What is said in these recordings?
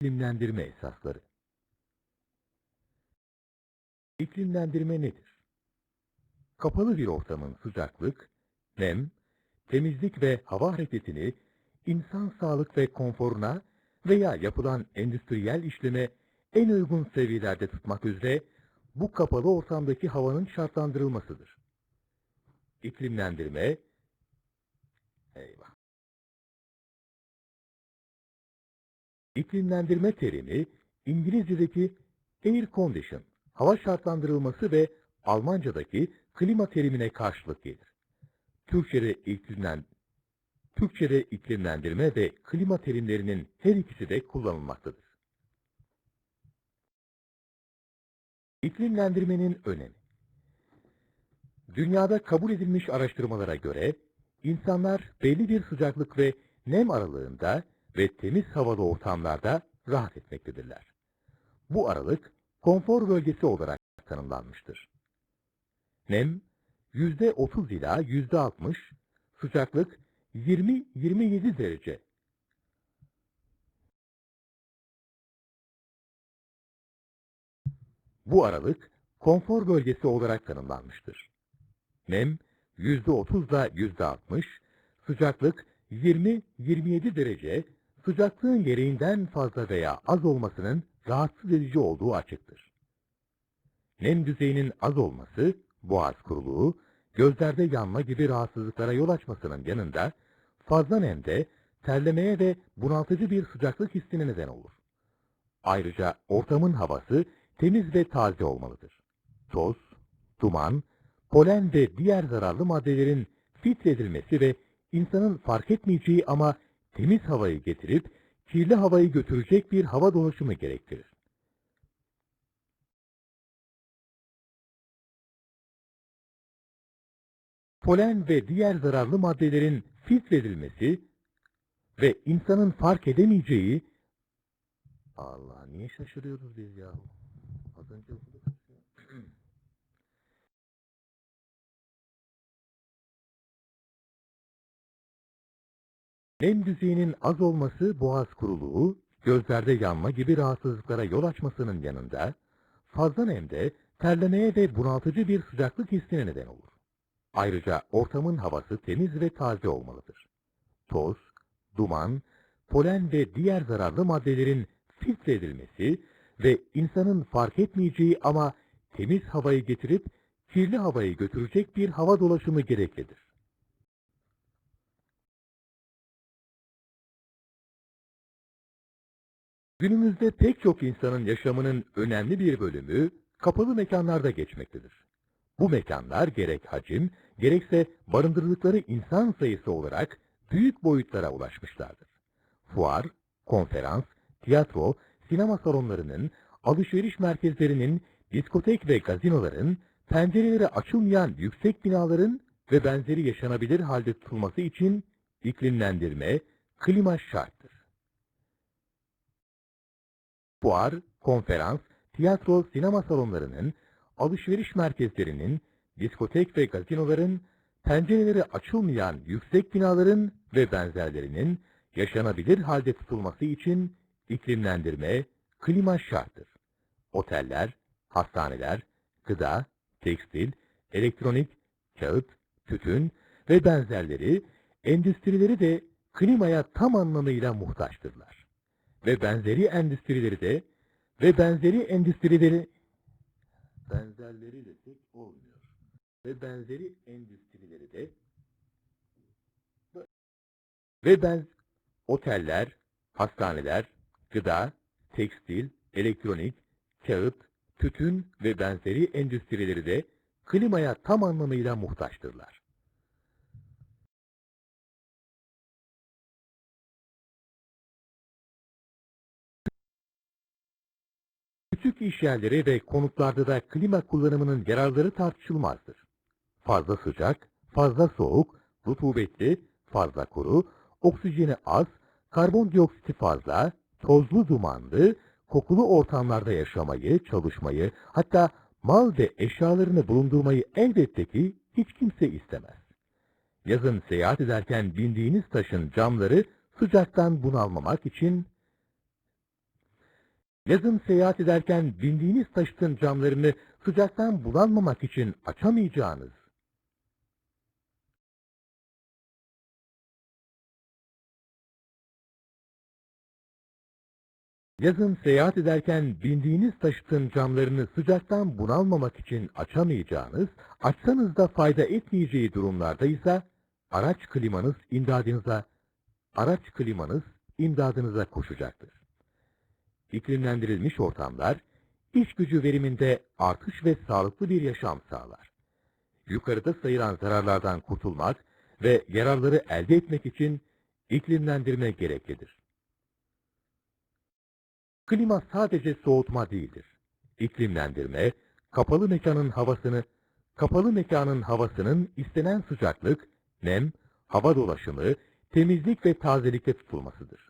İklimlendirme esasları. İklimlendirme nedir? Kapalı bir ortamın sıcaklık, nem, temizlik ve hava hareketini insan sağlık ve konforuna veya yapılan endüstriyel işleme en uygun seviyelerde tutmak üzere bu kapalı ortamdaki havanın şartlandırılmasıdır. İklimlendirme, eyvah. İklimlendirme terimi İngilizce'deki air condition, hava şartlandırılması ve Almanca'daki klima terimine karşılık gelir. Türkçe'de iklimlen Türkçe'de iklimlendirme ve klima terimlerinin her ikisi de kullanılmaktadır. İklimlendirmenin önemi Dünyada kabul edilmiş araştırmalara göre insanlar belli bir sıcaklık ve nem aralığında ve temiz havalı ortamlarda rahat etmektedirler. Bu aralık konfor bölgesi olarak tanımlanmıştır. Nem %30 ila %60, sıcaklık 20-27 derece. Bu aralık konfor bölgesi olarak tanımlanmıştır. Nem %30 ile %60, sıcaklık 20-27 derece, sıcaklığın gereğinden fazla veya az olmasının rahatsız edici olduğu açıktır. Nem düzeyinin az olması, boğaz kuruluğu, gözlerde yanma gibi rahatsızlıklara yol açmasının yanında, fazla nemde terlemeye ve bunaltıcı bir sıcaklık hissine neden olur. Ayrıca ortamın havası temiz ve taze olmalıdır. Toz, duman, polen ve diğer zararlı maddelerin filtredilmesi ve insanın fark etmeyeceği ama temiz havayı getirip kirli havayı götürecek bir hava dolaşımı gerektirir. Polen ve diğer zararlı maddelerin filtredilmesi ve insanın fark edemeyeceği Allah niye şaşırıyoruz biz ya? Az önce Nem düzeyinin az olması boğaz kuruluğu, gözlerde yanma gibi rahatsızlıklara yol açmasının yanında, fazla nemde terlemeye ve bunaltıcı bir sıcaklık hissine neden olur. Ayrıca ortamın havası temiz ve taze olmalıdır. Toz, duman, polen ve diğer zararlı maddelerin filtre edilmesi ve insanın fark etmeyeceği ama temiz havayı getirip kirli havayı götürecek bir hava dolaşımı gereklidir. Günümüzde pek çok insanın yaşamının önemli bir bölümü kapalı mekanlarda geçmektedir. Bu mekanlar gerek hacim, gerekse barındırdıkları insan sayısı olarak büyük boyutlara ulaşmışlardır. Fuar, konferans, tiyatro, sinema salonlarının, alışveriş merkezlerinin, diskotek ve gazinoların, pencereleri açılmayan yüksek binaların ve benzeri yaşanabilir halde tutulması için iklimlendirme, klima şarttır. Fuar, konferans, tiyatro, sinema salonlarının, alışveriş merkezlerinin, diskotek ve gazinoların, pencereleri açılmayan yüksek binaların ve benzerlerinin yaşanabilir halde tutulması için iklimlendirme, klima şarttır. Oteller, hastaneler, gıda, tekstil, elektronik, kağıt, tütün ve benzerleri, endüstrileri de klimaya tam anlamıyla muhtaçtırlar. Ve benzeri endüstrileri de ve benzeri endüstrileri benzerleri de tek olmuyor. Ve benzeri endüstrileri de ve benz oteller, hastaneler, gıda, tekstil, elektronik, kağıt, tütün ve benzeri endüstrileri de klimaya tam anlamıyla muhtaçtırlar. Küçük iş yerleri ve konutlarda da klima kullanımının yararları tartışılmazdır. Fazla sıcak, fazla soğuk, rutubetli, fazla kuru, oksijeni az, karbondioksiti fazla, tozlu dumanlı, kokulu ortamlarda yaşamayı, çalışmayı, hatta mal ve eşyalarını bulundurmayı elbette ki hiç kimse istemez. Yazın seyahat ederken bindiğiniz taşın camları sıcaktan bunalmamak için Yazın seyahat ederken bindiğiniz taşıtın camlarını sıcaktan bulanmamak için açamayacağınız, Yazın seyahat ederken bindiğiniz taşıtın camlarını sıcaktan bunalmamak için açamayacağınız, açsanız da fayda etmeyeceği durumlarda ise araç klimanız imdadınıza, araç klimanız imdadınıza koşacaktır. İklimlendirilmiş ortamlar, iş gücü veriminde artış ve sağlıklı bir yaşam sağlar. Yukarıda sayılan zararlardan kurtulmak ve yararları elde etmek için iklimlendirme gereklidir. Klima sadece soğutma değildir. İklimlendirme, kapalı mekanın havasını, kapalı mekanın havasının istenen sıcaklık, nem, hava dolaşımı, temizlik ve tazelikte tutulmasıdır.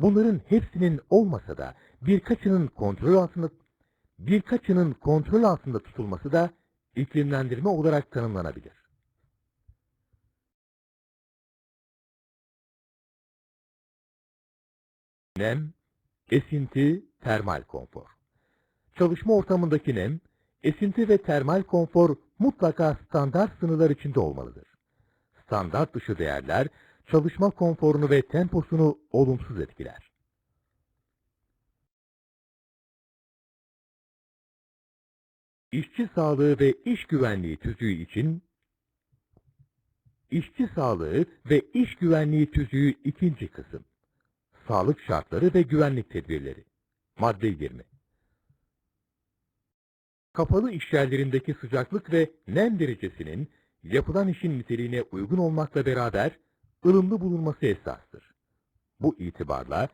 Bunların hepsinin olmasa da birkaçının kontrol altında birkaçının kontrol altında tutulması da iklimlendirme olarak tanımlanabilir. Nem, Esinti, termal konfor. Çalışma ortamındaki nem, esinti ve termal konfor mutlaka standart sınırlar içinde olmalıdır. Standart dışı değerler, çalışma konforunu ve temposunu olumsuz etkiler. İşçi sağlığı ve iş güvenliği tüzüğü için İşçi sağlığı ve iş güvenliği tüzüğü ikinci kısım. Sağlık şartları ve güvenlik tedbirleri. Madde 20. Kapalı iş yerlerindeki sıcaklık ve nem derecesinin yapılan işin niteliğine uygun olmakla beraber ılımlı bulunması esastır. Bu itibarla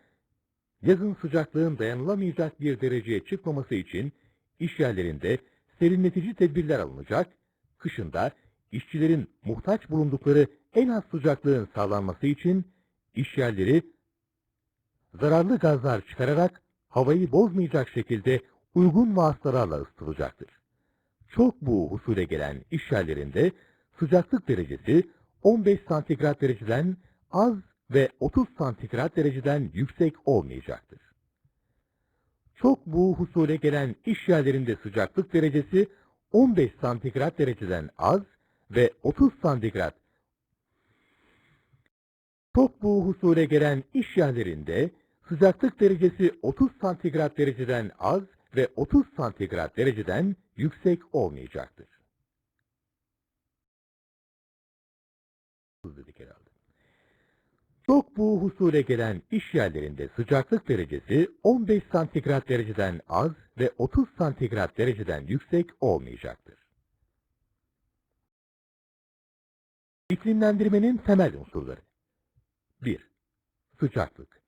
yazın sıcaklığın dayanılamayacak bir dereceye çıkmaması için iş yerlerinde serinletici tedbirler alınacak, kışında işçilerin muhtaç bulundukları en az sıcaklığın sağlanması için iş yerleri zararlı gazlar çıkararak havayı bozmayacak şekilde uygun vasıtalarla ısıtılacaktır. Çok bu husule gelen iş yerlerinde sıcaklık derecesi 15 santigrat dereceden az ve 30 santigrat dereceden yüksek olmayacaktır. Çok bu husule gelen iş yerlerinde sıcaklık derecesi 15 santigrat dereceden az ve 30 santigrat çok bu husule gelen iş yerlerinde sıcaklık derecesi 30 santigrat dereceden az ve 30 santigrat dereceden yüksek olmayacaktır. Çok bu husule gelen iş yerlerinde sıcaklık derecesi 15 santigrat dereceden az ve 30 santigrat dereceden yüksek olmayacaktır. İklimlendirmenin temel unsurları 1. Sıcaklık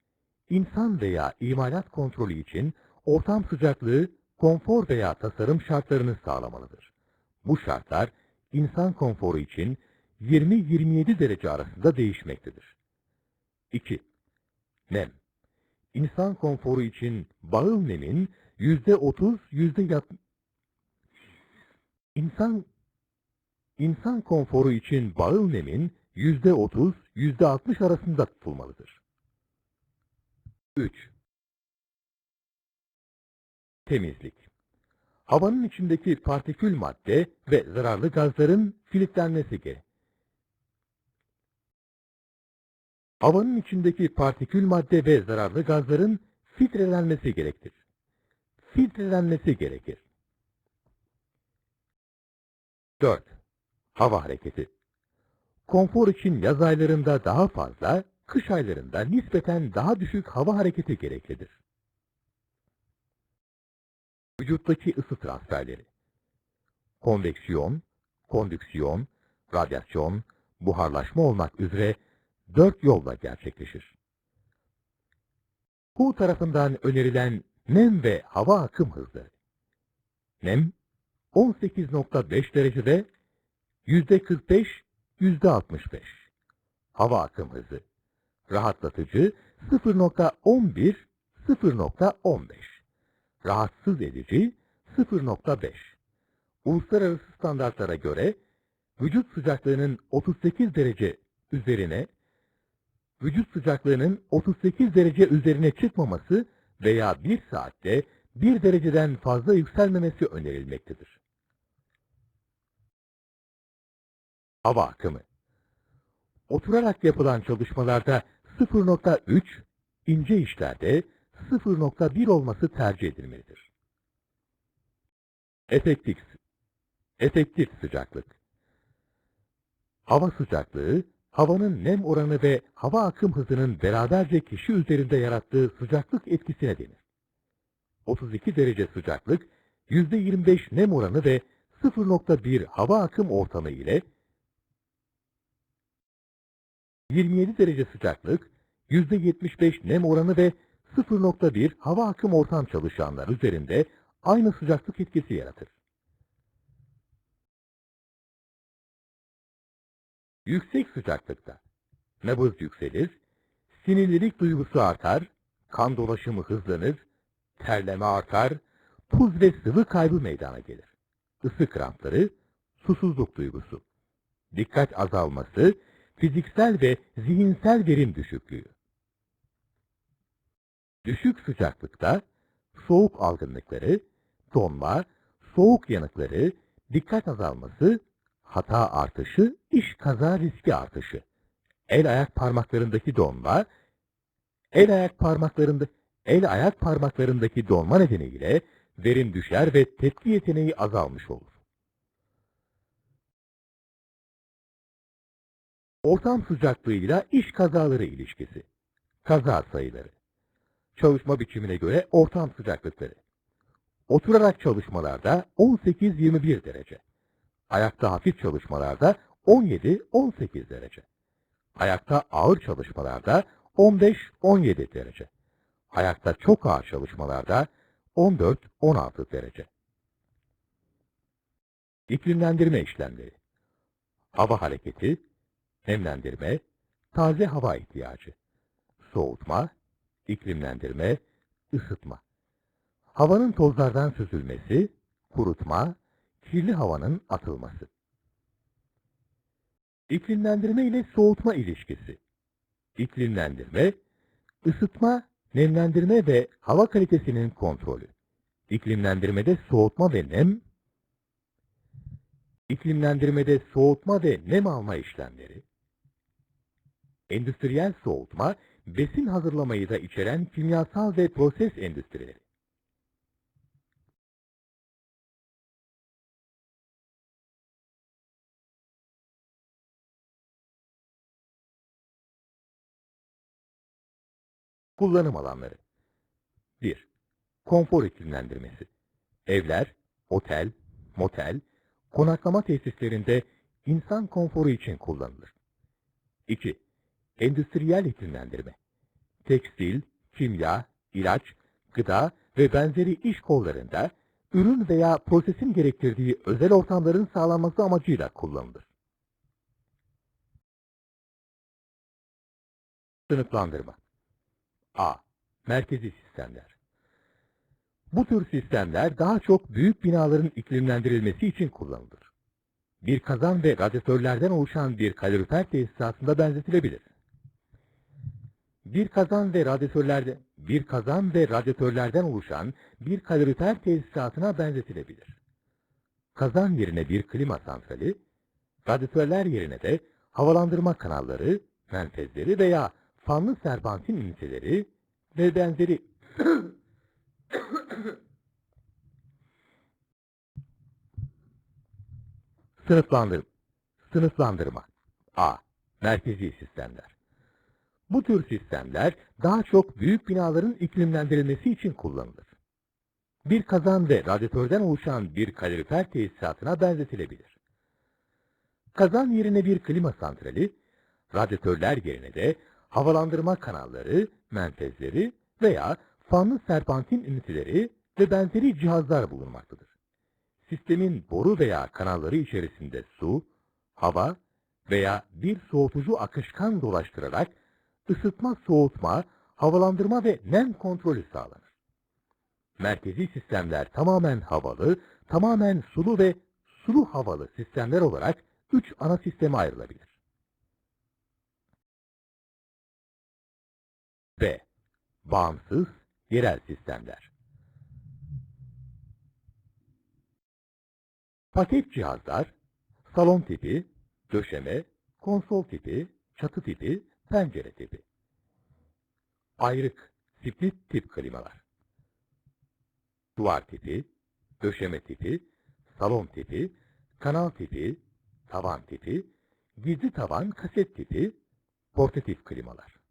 İnsan veya imalat kontrolü için ortam sıcaklığı, konfor veya tasarım şartlarını sağlamalıdır. Bu şartlar insan konforu için 20-27 derece arasında değişmektedir. 2. Nem İnsan konforu için bağıl nemin %30, %60 İnsan İnsan konforu için bağıl nemin %30, %60 arasında tutulmalıdır. 3. Temizlik Havanın içindeki partikül madde ve zararlı gazların filtrelenmesi gerek. Havanın içindeki partikül madde ve zararlı gazların filtrelenmesi gerektir. Filtrelenmesi gerekir. 4. Hava hareketi Konfor için yaz aylarında daha fazla, kış aylarında nispeten daha düşük hava hareketi gereklidir. Vücuttaki ısı transferleri Konveksiyon, kondüksiyon, radyasyon, buharlaşma olmak üzere dört yolla gerçekleşir. Bu tarafından önerilen nem ve hava akım hızları. Nem 18.5 derecede %45, %65. Hava akım hızı rahatlatıcı 0.11 0.15 rahatsız edici 0.5 Uluslararası standartlara göre vücut sıcaklığının 38 derece üzerine vücut sıcaklığının 38 derece üzerine çıkmaması veya 1 saatte 1 dereceden fazla yükselmemesi önerilmektedir. Hava akımı Oturarak yapılan çalışmalarda 0.3, ince işlerde 0.1 olması tercih edilmelidir. Efektif, efektif sıcaklık Hava sıcaklığı, havanın nem oranı ve hava akım hızının beraberce kişi üzerinde yarattığı sıcaklık etkisine denir. 32 derece sıcaklık, %25 nem oranı ve 0.1 hava akım ortamı ile 27 derece sıcaklık, %75 nem oranı ve 0.1 hava akım ortam çalışanlar üzerinde aynı sıcaklık etkisi yaratır. Yüksek sıcaklıkta nabız yükselir, sinirlilik duygusu artar, kan dolaşımı hızlanır, terleme artar, tuz ve sıvı kaybı meydana gelir. Isı krampları, susuzluk duygusu, dikkat azalması, fiziksel ve zihinsel verim düşüklüğü. Düşük sıcaklıkta soğuk algınlıkları, donma, soğuk yanıkları, dikkat azalması, hata artışı, iş kaza riski artışı. El ayak parmaklarındaki donma, el ayak parmaklarında el ayak parmaklarındaki donma nedeniyle verim düşer ve tepki yeteneği azalmış olur. Ortam sıcaklığıyla iş kazaları ilişkisi. Kaza sayıları. Çalışma biçimine göre ortam sıcaklıkları. Oturarak çalışmalarda 18-21 derece. Ayakta hafif çalışmalarda 17-18 derece. Ayakta ağır çalışmalarda 15-17 derece. Ayakta çok ağır çalışmalarda 14-16 derece. İklimlendirme işlemleri. Hava hareketi, nemlendirme, taze hava ihtiyacı, soğutma, iklimlendirme, ısıtma. Havanın tozlardan süzülmesi, kurutma, kirli havanın atılması. İklimlendirme ile soğutma ilişkisi. İklimlendirme, ısıtma, nemlendirme ve hava kalitesinin kontrolü. İklimlendirmede soğutma ve nem, iklimlendirmede soğutma ve nem alma işlemleri, endüstriyel soğutma, besin hazırlamayı da içeren kimyasal ve proses endüstrileri. Kullanım alanları 1. Konfor iklimlendirmesi. Evler, otel, motel, konaklama tesislerinde insan konforu için kullanılır. 2. Endüstriyel iklimlendirme. Tekstil, kimya, ilaç, gıda ve benzeri iş kollarında ürün veya prosesin gerektirdiği özel ortamların sağlanması amacıyla kullanılır. Sınıflandırma A. Merkezi sistemler. Bu tür sistemler daha çok büyük binaların iklimlendirilmesi için kullanılır. Bir kazan ve radyatörlerden oluşan bir kalorifer tesisatında benzetilebilir. Bir kazan ve radyatörlerde bir kazan ve radyatörlerden oluşan bir kalorifer tesisatına benzetilebilir. Kazan yerine bir klima santrali, radyatörler yerine de havalandırma kanalları, menfezleri veya fanlı serbantin üniteleri ve benzeri Sınıflandır Sınıflandırma A. Merkezi sistemler Bu tür sistemler daha çok büyük binaların iklimlendirilmesi için kullanılır. Bir kazan ve radyatörden oluşan bir kalorifer tesisatına benzetilebilir. Kazan yerine bir klima santrali, radyatörler yerine de havalandırma kanalları, menfezleri veya fanlı serpantin üniteleri ve benzeri cihazlar bulunmaktadır. Sistemin boru veya kanalları içerisinde su, hava veya bir soğutucu akışkan dolaştırarak ısıtma, soğutma, havalandırma ve nem kontrolü sağlanır. Merkezi sistemler tamamen havalı, tamamen sulu ve sulu havalı sistemler olarak üç ana sisteme ayrılabilir. Bağımsız, yerel sistemler. Paket cihazlar, salon tipi, döşeme, konsol tipi, çatı tipi, pencere tipi. Ayrık, split tip klimalar. Duvar tipi, döşeme tipi, salon tipi, kanal tipi, tavan tipi, gizli tavan kaset tipi, portatif klimalar.